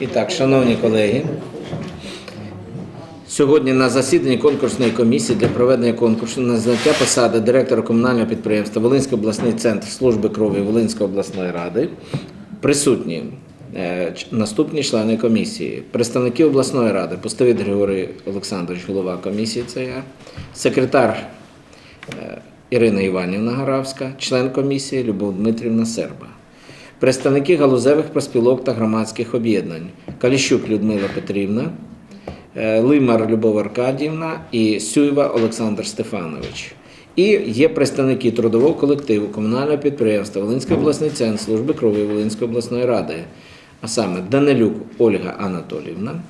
І так, шановні колеги, сьогодні на засіданні конкурсної комісії для проведення конкурсу на заняття посади директора комунального підприємства Волинський обласний центр служби крові Волинської обласної ради присутні е, наступні члени комісії, представники обласної ради, Пустовід Григорій Олександрович, голова комісії, це я, секретар е, Ірина Іванівна Гаравська, член комісії Любов Дмитрівна Серба. Представники галузевих проспілок та громадських об'єднань Каліщук Людмила Петрівна, е, Лимар Любов Аркадівна і Сюєва Олександр Стефанович. І є представники трудового колективу комунального підприємства Волинський обласний центр служби крові Волинської обласної ради, а саме Данилюк Ольга Анатолівна,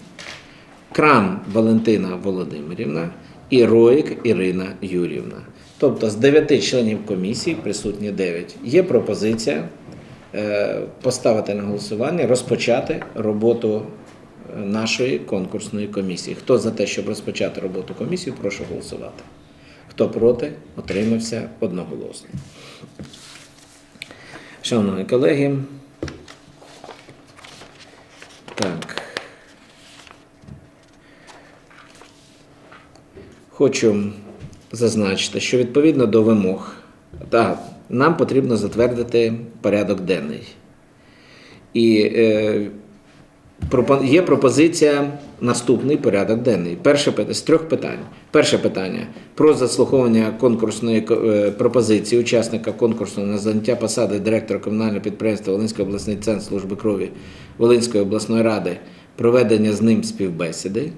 Крам Валентина Володимирівна і Роїк Ірина Юрівна. Тобто з дев'яти членів комісії присутні дев'ять. Є пропозиція поставити на голосування, розпочати роботу е, нашої конкурсної комісії. Хто за те, щоб розпочати роботу комісії, прошу голосувати. Хто проти, отримався одноголосно. Шановні колеги, так. Хочу зазначити, що відповідно до вимог, та, нам потрібно затвердити порядок денний. І е, є пропозиція наступний порядок денний. Перше з трьох питань. Перше питання про заслуховування конкурсної е, пропозиції учасника конкурсу на заняття посади директора комунального підприємства Волинський обласний центр служби крові Волинської обласної ради, проведення з ним співбесіди.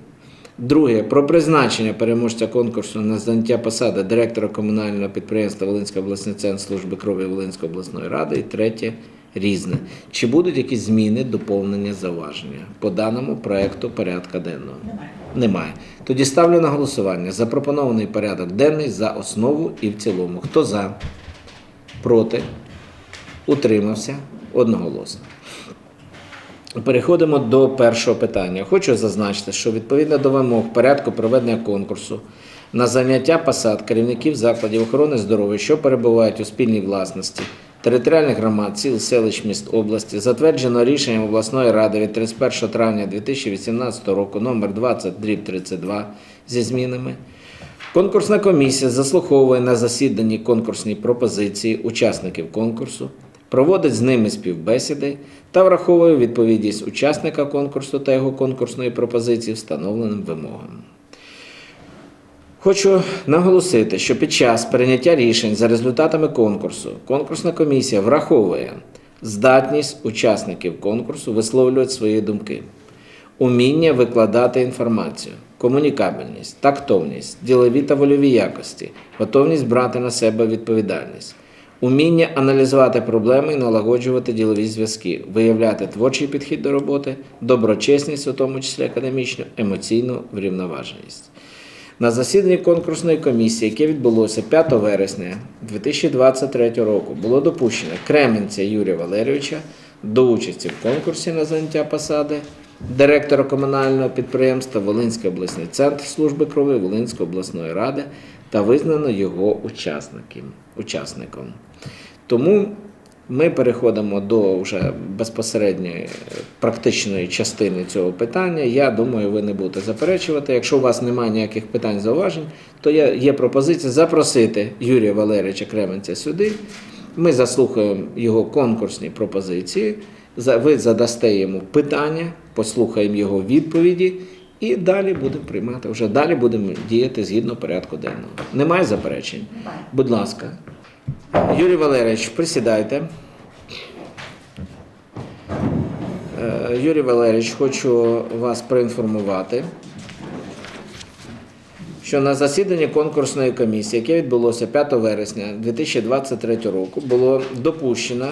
Друге про призначення переможця конкурсу на заняття посади директора комунального підприємства Волинський обласний центр служби крові Волинської обласної ради. І третє різне. Чи будуть якісь зміни, доповнення, зауваження по даному проекту порядка денного? Немає. Немає. Тоді ставлю на голосування запропонований порядок денний за основу і в цілому. Хто за? Проти? Утримався? Одноголосно. Переходимо до першого питання. Хочу зазначити, що відповідно до вимог порядку проведення конкурсу на заняття посад керівників закладів охорони здоров'я, що перебувають у спільній власності територіальних громад, сіл, селищ, міст області, затверджено рішенням обласної ради від 31 травня 2018 року номер 20 32 зі змінами. Конкурсна комісія заслуховує на засіданні конкурсні пропозиції учасників конкурсу, проводить з ними співбесіди та враховує відповідність учасника конкурсу та його конкурсної пропозиції встановленим вимогам. Хочу наголосити, що під час прийняття рішень за результатами конкурсу конкурсна комісія враховує здатність учасників конкурсу висловлювати свої думки, уміння викладати інформацію, комунікабельність, тактовність, ділові та вольові якості, готовність брати на себе відповідальність, уміння аналізувати проблеми і налагоджувати ділові зв'язки, виявляти творчий підхід до роботи, доброчесність, у тому числі академічну, емоційну врівноваженість. На засіданні конкурсної комісії, яке відбулося 5 вересня 2023 року, було допущено Кременця Юрія Валерійовича до участі в конкурсі на заняття посади директора комунального підприємства Волинський обласний центр служби крові Волинської обласної ради та визнано його учасником. Тому ми переходимо до вже безпосередньої е, практичної частини цього питання. Я думаю, ви не будете заперечувати. Якщо у вас немає ніяких питань зауважень, то є пропозиція запросити Юрія Валерійовича Кременця сюди. Ми заслухаємо його конкурсні пропозиції. Ви задасте йому питання, послухаємо його відповіді. І далі будемо приймати. Вже далі будемо діяти згідно порядку денного. Немає заперечень? Будь ласка. Юрій Валерійович, присідайте. Е, Юрій Валерійович, хочу вас проінформувати, що на засіданні конкурсної комісії, яке відбулося 5 вересня 2023 року, було допущено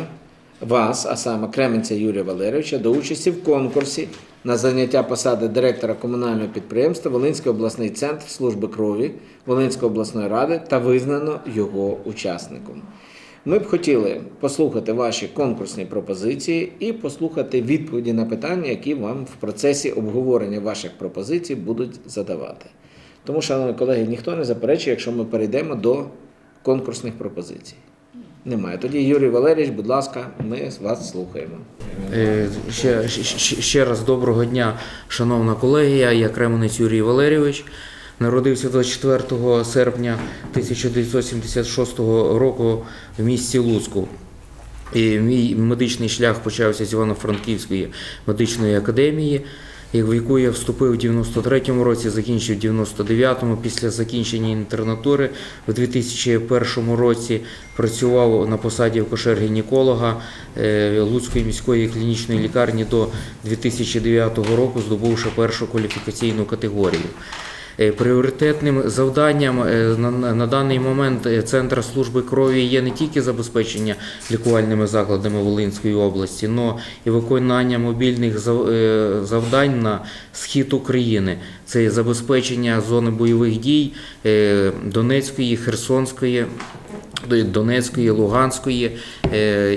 вас, а саме Кременця Юрія Валерійовича, до участі в конкурсі на заняття посади директора комунального підприємства Волинський обласний центр служби крові Волинської обласної ради та визнано його учасником. Ми б хотіли послухати ваші конкурсні пропозиції і послухати відповіді на питання, які вам в процесі обговорення ваших пропозицій будуть задавати. Тому, шановні колеги, ніхто не заперечує, якщо ми перейдемо до конкурсних пропозицій. Немає. Тоді Юрій Валерійович, будь ласка, ми вас слухаємо. Е, Ще, ще, раз доброго дня, шановна колегія. Я Кременець Юрій Валерійович. Народився 24 серпня 1976 року в місті Луцьку. І мій медичний шлях почався з Івано-Франківської медичної академії, в яку я вступив у 93-му році, закінчив у 99-му. Після закінчення інтернатури в 2001 році працював на посаді акушер-гінеколога е, Луцької міської клінічної лікарні до 2009 року, здобувши першу кваліфікаційну категорію. Е, Пріоритетним завданням е, на, даний момент е, Центра служби крові є не тільки забезпечення лікувальними закладами Волинської області, але і виконання мобільних зав- завдань на схід України. Це забезпечення зони бойових дій Донецької, Херсонської. Донецької, Луганської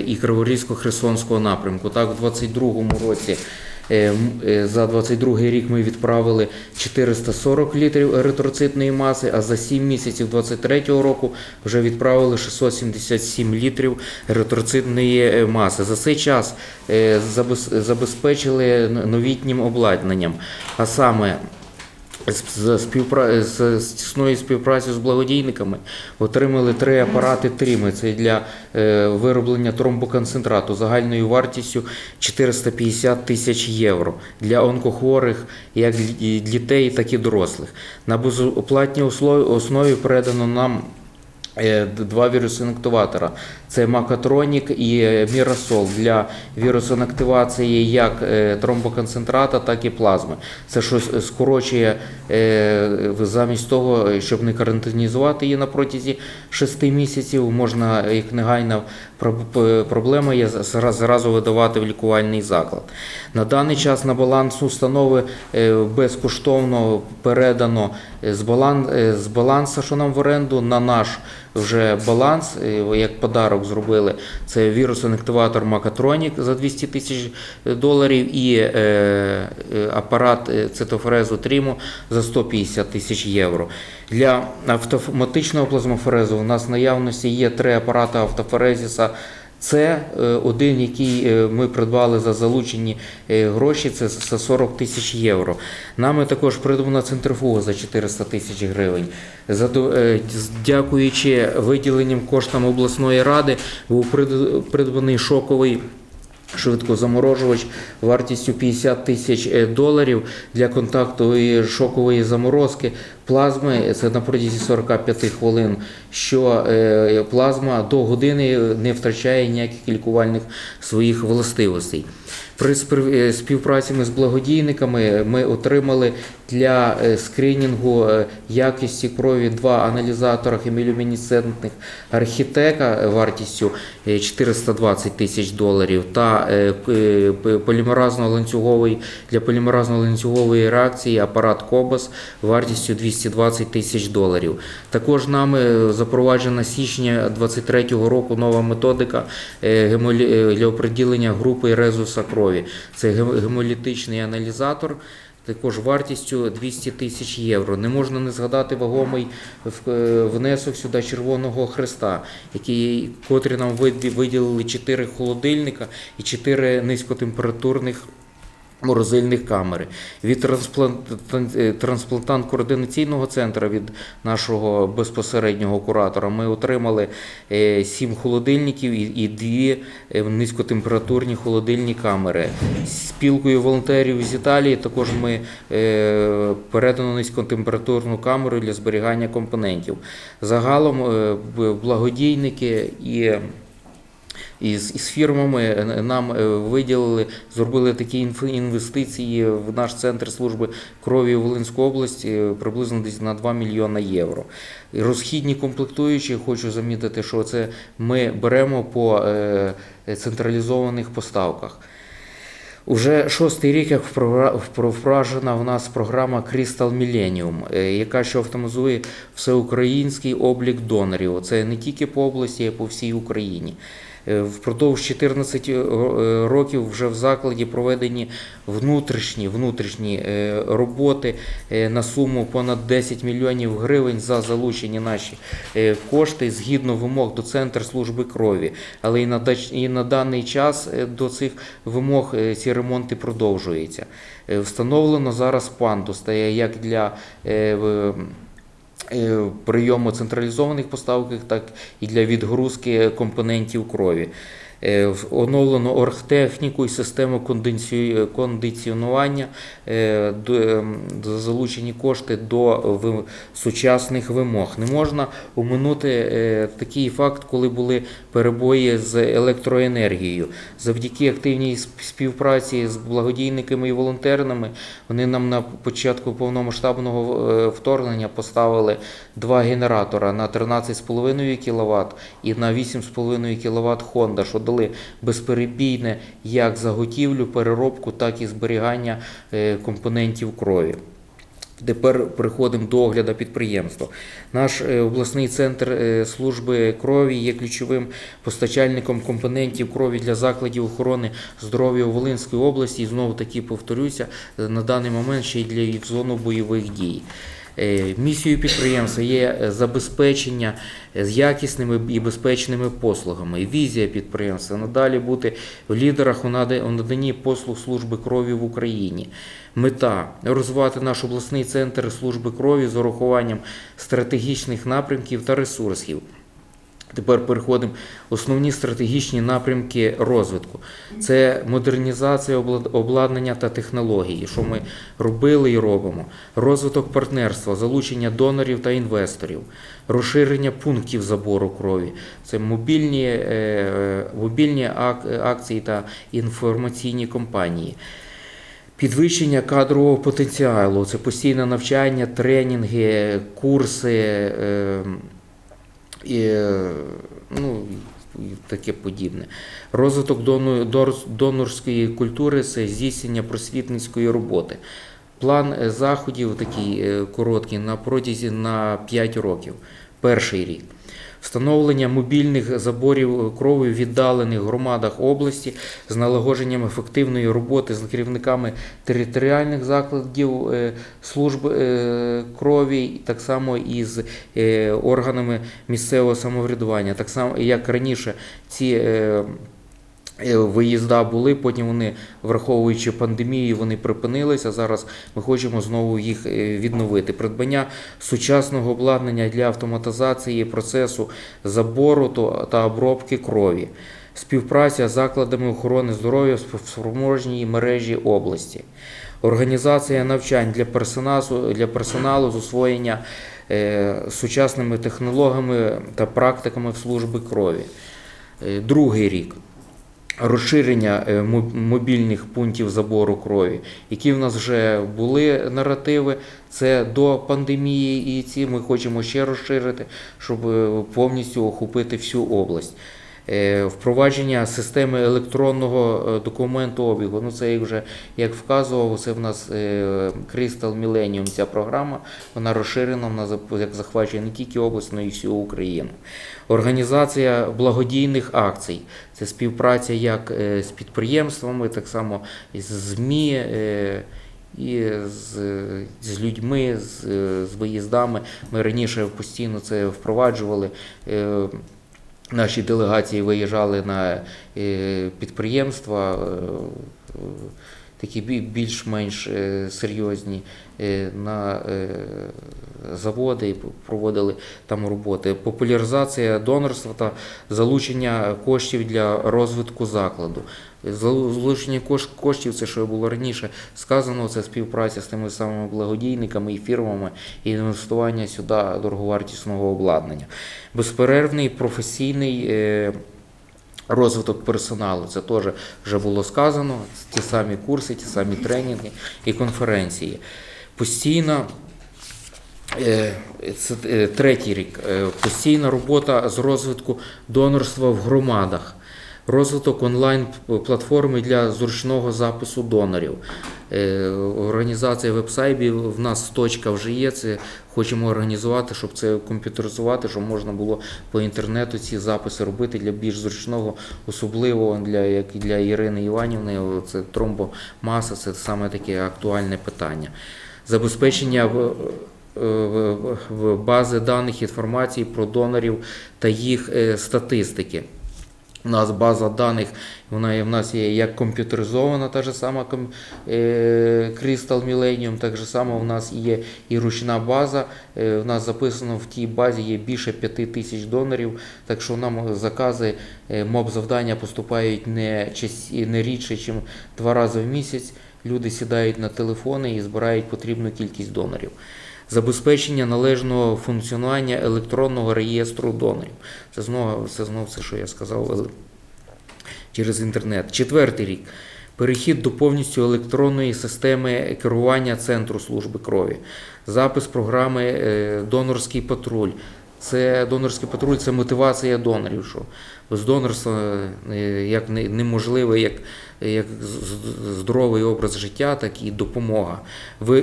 і Криворізько-Херсонського напрямку. Так, у 22-му році за 22 рік ми відправили 440 літрів еритроцитної маси, а за 7 місяців 23-го року вже відправили 677 літрів еритроцитної е, маси. За цей час е, забезпечили новітнім обладнанням, а саме з- співпра... з тісної співпраці з благодійниками отримали три апарати Тріми. Це для е, вироблення тромбоконцентрату загальною вартістю 450 тисяч євро для онкохворих як дітей, так і дорослих. На безоплатній основі передано нам. Е, Два вірусинактиватора це Макатронік і Мірасол для вірусинактивації як е, тромбоконцентрата, так і плазми. Це щось скорочує е, замість того, щоб не карантинізувати її на протязі 6 місяців. Можна їх негайна проб- проблема є зразу видавати в лікувальний заклад. На даний час на баланс установи е, безкоштовно передано з е, балансу, що нам в оренду, на наш вже баланс, е, як подарок зробили. Це вірусонективатор Макатронік за 200 тисяч доларів і апарат цитофорезу Тріму за 150 тисяч євро. Для автоматичного плазмофорезу у нас в наявності є три апарати автофорезіса. Це е, один, який е, ми придбали за залучені е, гроші, це за 40 тисяч євро. Нами також придбана центрифуга за 400 тисяч гривень. Дякуючи виділенням коштам обласної ради, був придбаний шоковий швидкозаморожувач вартістю 50 тисяч е, доларів для контактової шокової заморозки плазми. Це на протязі 45 хвилин. Що е, плазма до години не втрачає ніяких лікувальних своїх властивостей. При е, співпраці ми з благодійниками ми отримали для е, скринінгу е, якості крові два аналізатора хемілюмінесцентних архітека вартістю е, 420 тисяч доларів та полімеразно-ланцюговий для полімеразно-ланцюгової реакції апарат Кобас вартістю 220 тисяч доларів. Також нами запроваджена січня 23 року нова методика для оприділення групи резуса крові. Це ге- гемолітичний аналізатор. Також вартістю 200 тисяч євро. Не можна не згадати вагомий е, внесок сюди Червоного Хреста, який, котрі нам виді- виділили 4 холодильника і 4 низькотемпературних морозильних камери. Від е, трансплантант координаційного центру від нашого безпосереднього куратора ми отримали 7 холодильників і, і 2 низькотемпературні холодильні камери. Спілкою волонтерів з Італії також ми е, передано низькотемпературну камеру для зберігання компонентів. Загалом е, благодійники і із, із фірмами нам е, виділили, зробили такі інвестиції в наш центр служби крові в Волинську область е, приблизно десь на 2 мільйона євро. Розхідні комплектуючі, хочу замітити, що це ми беремо по е, централізованих поставках. Уже шостий рік, як впроваджена в нас програма Crystal Millennium, е, яка що автоматизує всеукраїнський облік донорів. Це не тільки по області, а й по всій Україні. Е, Впродовж 14 е, років вже в закладі проведені внутрішні, внутрішні е, роботи е, на суму понад 10 мільйонів гривень за залучені наші е, кошти згідно вимог до Центру служби крові. Але і на, і на даний час е, до цих вимог е, ці ремонти продовжуються. Е, Встановлено зараз пандус як для е, е, прийому централізованих поставок, так і для відгрузки компонентів крові. Е, Оновлено оргтехніку і систему кондиціонування, е, ем, залучені кошти до сучасних вимог. Не можна оминути е, такий факт, коли були перебої з електроенергією. Завдяки активній співпраці з благодійниками і волонтерами вони нам на початку повномасштабного е, вторгнення поставили два генератора на 13,5 кВт і на 8,5 кВт Honda, що дали безперебійне як заготівлю, переробку, так і зберігання е, компонентів крові. Тепер переходимо до огляду підприємства. Наш е, обласний центр е, служби крові є ключовим постачальником компонентів крові для закладів охорони здоров'я у Волинській області. І знову таки повторюся, на даний момент ще й для їх зону бойових дій. Е, Місією підприємства є е, забезпечення е, з якісними і безпечними послугами. Візія підприємства надалі бути в лідерах у наданні послуг служби крові в Україні. Мета розвивати наш обласний центр служби крові з урахуванням стратегічних напрямків та ресурсів. Тепер переходимо основні стратегічні напрямки розвитку. Це модернізація обла- обладнання та технології, що ми робили і робимо. Розвиток партнерства, залучення донорів та інвесторів, розширення пунктів забору крові. Це мобільні, е, мобільні акції та інформаційні кампанії. Підвищення кадрового потенціалу, це постійне навчання, тренінги, курси. І, ну, таке подібне. Розвиток донорської культури це здійснення просвітницької роботи. План е, заходів такий е, короткий на протязі на 5 років. Перший рік. Встановлення мобільних заборів крові в віддалених громадах області з налагодженням ефективної роботи з керівниками територіальних закладів е, служб е, крові, так само і з е, органами місцевого самоврядування. Так само, як раніше, ці виїзда були, потім вони, враховуючи пандемію, вони припинилися. Зараз ми хочемо знову їх е, відновити. Придбання сучасного обладнання для автоматизації процесу забору та обробки крові. Співпраця з закладами охорони здоров'я в спроможній мережі області, організація навчань для персоналу, для персоналу з освоєння е, сучасними технологіями та практиками в службі крові. Е, Другий рік. Розширення е, мобільних пунктів забору крові, які в нас вже були наративи. Це до пандемії, і ці ми хочемо ще розширити, щоб е, повністю охопити всю область. Е, Впровадження системи електронного е, документообігу. Ну це вже як вказував, це в нас е, Crystal Millennium, ця програма. Вона розширена, вона як захвачує не тільки область, але й всю Україну. Організація благодійних акцій. Це співпраця як з підприємствами, так само з ЗМІ. І з, з людьми, з, з виїздами. Ми раніше постійно це впроваджували. Наші делегації виїжджали на е, підприємства, е, е, такі більш-менш серйозні, на заводи проводили там роботи. Популяризація донорства та залучення коштів для розвитку закладу. Залучення кош- коштів, це що було раніше сказано, це співпраця з тими самими благодійниками і фірмами і інвестування сюди дороговартісного обладнання. Безперервний професійний. е, Розвиток персоналу, це теж вже було сказано. Ті самі курси, ті самі тренінги і конференції. Постійна Е, Це е, третій рік. Постійна робота з розвитку донорства в громадах. Розвиток онлайн-платформи для зручного запису донорів. Е, Організація веб-сайтів в нас точка вже є. Це хочемо організувати, щоб це комп'ютеризувати, щоб можна було по інтернету ці записи робити для більш зручного, особливо для як для Ірини Іванівни. Це тромбомаса, це саме таке актуальне питання. Забезпечення бази даних інформації про донорів та їх е, статистики. У нас база даних, вона є, в нас є як комп'ютеризована, та ж сама е, Crystal Millennium, так же само в нас є і ручна база. Е, У нас записано в тій базі є більше 5 тисяч донорів, так що нам закази, е, моб завдання поступають не, не рідше, ніж два рази в місяць. Люди сідають на телефони і збирають потрібну кількість донорів. Забезпечення належного функціонування електронного реєстру донорів. Це знову, це знову все, що я сказав через інтернет. Четвертий рік. Перехід до повністю електронної системи керування Центру служби крові. Запис програми е, Донорський патруль. Це донорський патруль це мотивація донорів. Що без донорства е, як не- неможливе, як, як здоровий образ життя, так і допомога.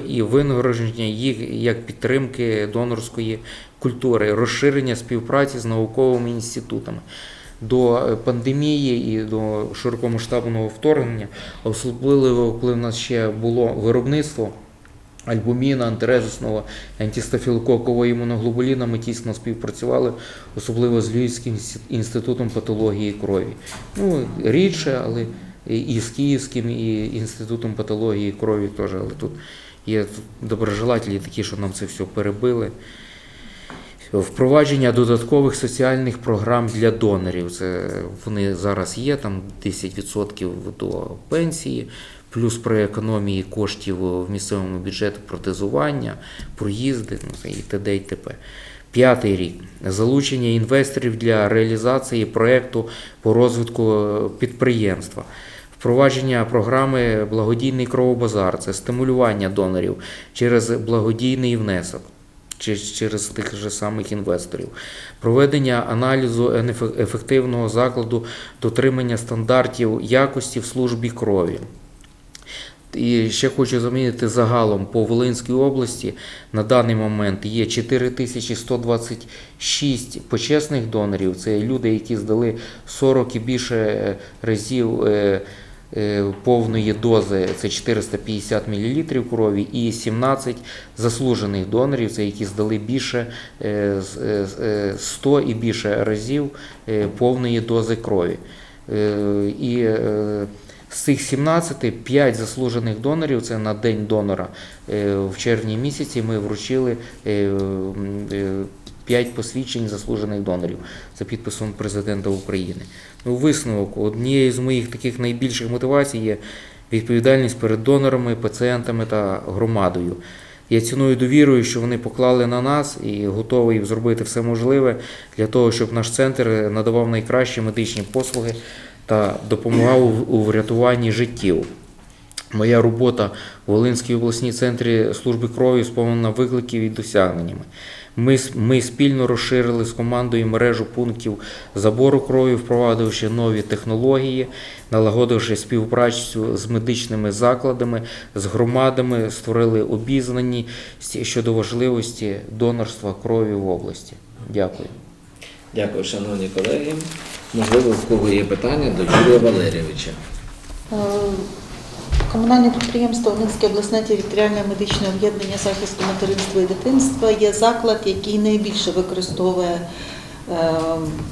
І винагородження їх як підтримки донорської культури, розширення співпраці з науковими інститутами. До пандемії і до широкомасштабного вторгнення, особливо коли в нас ще було виробництво альбуміна, антирезусного, антистафілококової імуноглобуліна, ми тісно співпрацювали, особливо з Львівським інститутом патології крові. Ну, рідше, але і- з Київським, і інститутом патології крові теж, але тут є доброжелателі такі, що нам це все перебили. Впровадження додаткових соціальних програм для донорів. Це вони зараз є, там 10% до пенсії, плюс при економії коштів в місцевому бюджеті протезування, проїзди, ну, і т.д. і т.п. П'ятий рік залучення інвесторів для реалізації проєкту по розвитку е, підприємства. Впровадження програми Благодійний кровобазар це стимулювання донорів через благодійний внесок чи- через тих же самих інвесторів, проведення аналізу ефективного закладу дотримання стандартів якості в службі крові. І ще хочу замінити загалом по Волинській області на даний момент є 4126 почесних донорів. Це люди, які здали 40 і більше е, разів е, е, повної дози, це 450 мл крові, і 17 заслужених донорів, це які здали більше е, з- е, з- е, 100 і більше разів повної дози крові. І з цих 17 5 заслужених донорів це на день донора. Е, В червні місяці ми вручили 5 посвідчень заслужених донорів за підписом президента України. Ну, висновок однією з моїх таких найбільших мотивацій є відповідальність перед донорами, пацієнтами та громадою. Я ціную довірою, що вони поклали на нас і готовий зробити все можливе для того, щоб наш центр надавав найкращі медичні послуги та допомагав у- врятуванні життів. Моя робота в Волинській обласній центрі служби крові сповнена викликів і досягненнями. Ми, ми спільно розширили з командою мережу пунктів забору крові, впровадивши нові технології, налагодивши співпрацю з медичними закладами, з громадами, створили обізнані щодо важливості донорства крові в області. Дякую. Дякую, шановні колеги. Можливо, в кого є питання до Юрія Валерійовича. Е, Комунальне підприємство Волинське обласне територіальне медичне об'єднання захисту материнства і дитинства є заклад, який найбільше використовує е,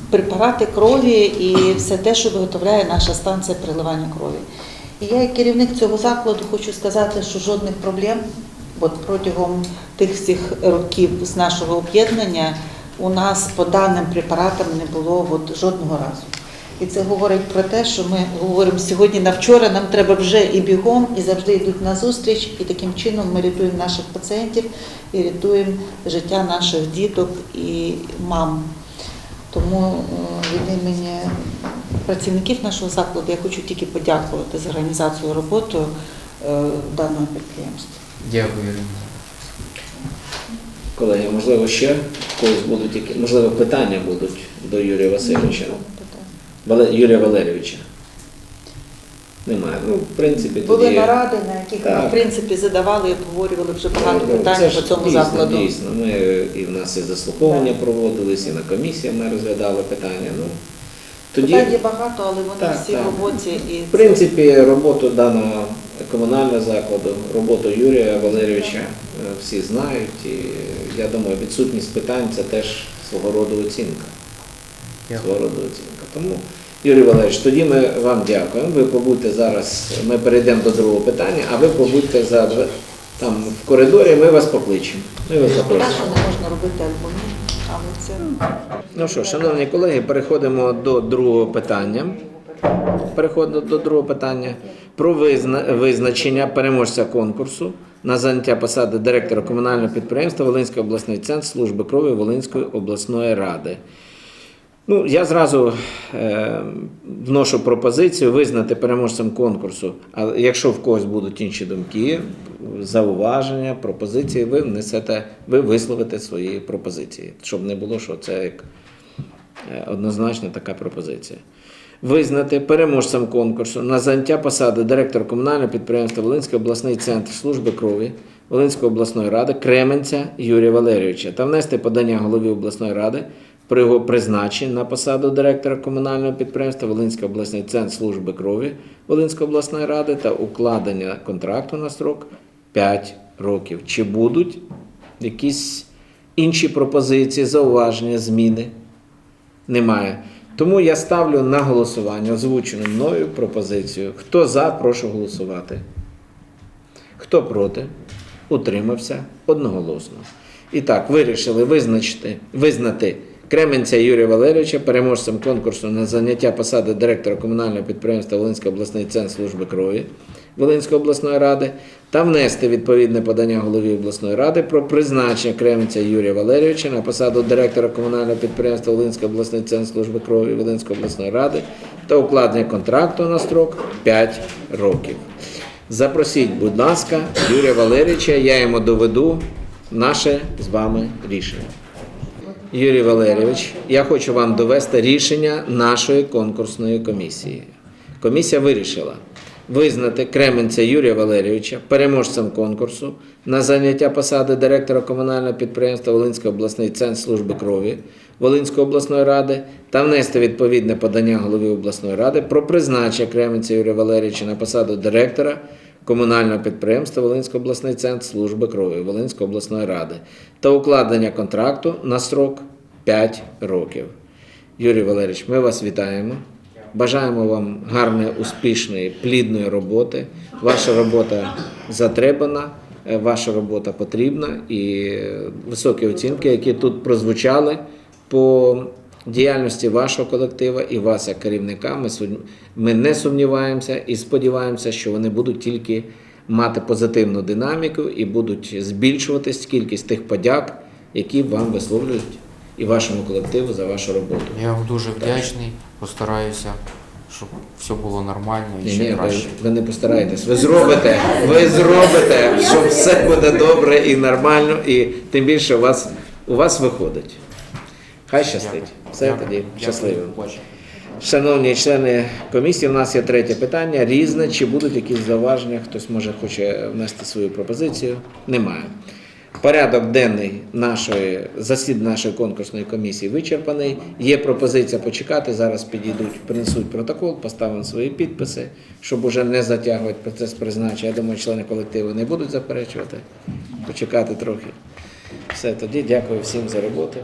препарати крові і все те, що виготовляє наша станція переливання крові. І я, як керівник цього закладу, хочу сказати, що жодних проблем от протягом тих всіх років з нашого об'єднання у нас по даним препаратам не було от жодного разу. І це говорить про те, що ми говоримо сьогодні на вчора, нам треба вже і бігом, і завжди йдуть на зустріч, і таким чином ми рятуємо наших пацієнтів і рятуємо життя наших діток і мам. Тому е, від імені працівників нашого закладу я хочу тільки подякувати за організацію роботи е, даного підприємства. Дякую. Колеги, можливо, ще когось будуть які, можливо, питання будуть до Юрія Васильовича. Вале- Юрія Валерійовича? Немає. Ну, в принципі, Були тоді... наради, на яких ми, Так. в принципі, задавали і обговорювали вже багато Ну, питань по цьому дійсно, закладу. Дійсно, ми і в нас і заслуховування проводились, і на комісії ми розглядали питання. Ну, тоді, Питань є багато, але вони Так, всі так. в роботі. І в принципі, роботу даного комунального закладу, роботу Юрія Валерійовича е, всі знають. І я думаю, відсутність питань це теж свого роду оцінка. Свого роду оцінка. Тому, Юрій Валерійович, тоді ми вам дякуємо. Ви побудьте зараз, ми перейдемо до другого питання, а ви побудьте за там в коридорі, ми вас покличемо. Ми вас запросимо. можна робити альбоми, але Ну що, шановні колеги, переходимо до другого питання. Переходимо до другого питання про визначення переможця конкурсу на заняття посади директора комунального підприємства Волинський обласний центр служби крові Волинської обласної ради. Ну, я зразу е, вношу пропозицію визнати переможцем конкурсу. А якщо в когось будуть інші думки, зауваження, пропозиції, ви внесете, ви висловите свої пропозиції, щоб не було, що це як е, однозначно така пропозиція. Визнати переможцем конкурсу на заняття посади директора комунального підприємства Волинський обласний центр служби крові Волинської обласної ради Кременця Юрія Валерійовича та внести подання голові обласної ради його призначення на посаду директора комунального підприємства Волинський обласний центр служби крові Волинської обласної ради та укладення контракту на строк 5 років. Чи будуть якісь інші пропозиції, зауваження, зміни? Немає. Тому я ставлю на голосування озвучену мною пропозицію. Хто за, прошу голосувати. Хто проти? Утримався одноголосно. І так, вирішили визначити, визнати Кременця Юрія Валерійовича переможцем конкурсу на заняття посади директора комунального підприємства Волинський обласний центр служби крові Волинської обласної ради та внести відповідне подання голові обласної ради про призначення Кременця Юрія Валерійовича на посаду директора комунального підприємства Волинський обласний центр служби крові Волинської обласної ради та укладення контракту на строк 5 років. Запросіть, будь ласка, Юрія Валерійовича, я йому доведу наше з вами рішення. Юрій Валерійович, я хочу вам довести рішення нашої конкурсної комісії. Комісія вирішила визнати Кременця Юрія Валерійовича переможцем конкурсу на заняття посади директора комунального підприємства Волинський обласний центр служби крові Волинської обласної ради та внести відповідне подання голові обласної ради про призначення Кременця Юрія Валерійовича на посаду директора комунального підприємства Волинський обласний центр служби крові Волинської обласної ради та укладення контракту на строк 5 років. Юрій Валерійович, ми вас вітаємо. Бажаємо вам гарної, успішної, плідної роботи. Ваша робота затребана, е, ваша робота потрібна і високі оцінки, які тут прозвучали по діяльності вашого колектива і вас як керівника. Ми, ми не сумніваємося і сподіваємося, що вони будуть тільки мати позитивну динаміку і будуть збільшуватись кількість тих подяк, які вам висловлюють і вашому колективу за вашу роботу. Я вам дуже вдячний, постараюся, щоб все було нормально і ще ні, ви, краще. ви не постараєтесь. Ви зробите, ви зробите, що все буде добре і нормально, і тим більше у вас, у вас виходить. Хай щастить. Все Дякую. тоді. Щасливо. Шановні члени комісії, у нас є третє питання. Різне. Чи будуть якісь зауваження? Хтось може хоче внести свою пропозицію? Немає. Порядок денний нашої засід нашої конкурсної комісії вичерпаний. Є пропозиція почекати. Зараз підійдуть, принесуть протокол, поставимо свої підписи, щоб уже не затягувати процес призначення. Я думаю, члени колективу не будуть заперечувати. Почекати трохи. Все тоді. Дякую всім за роботу.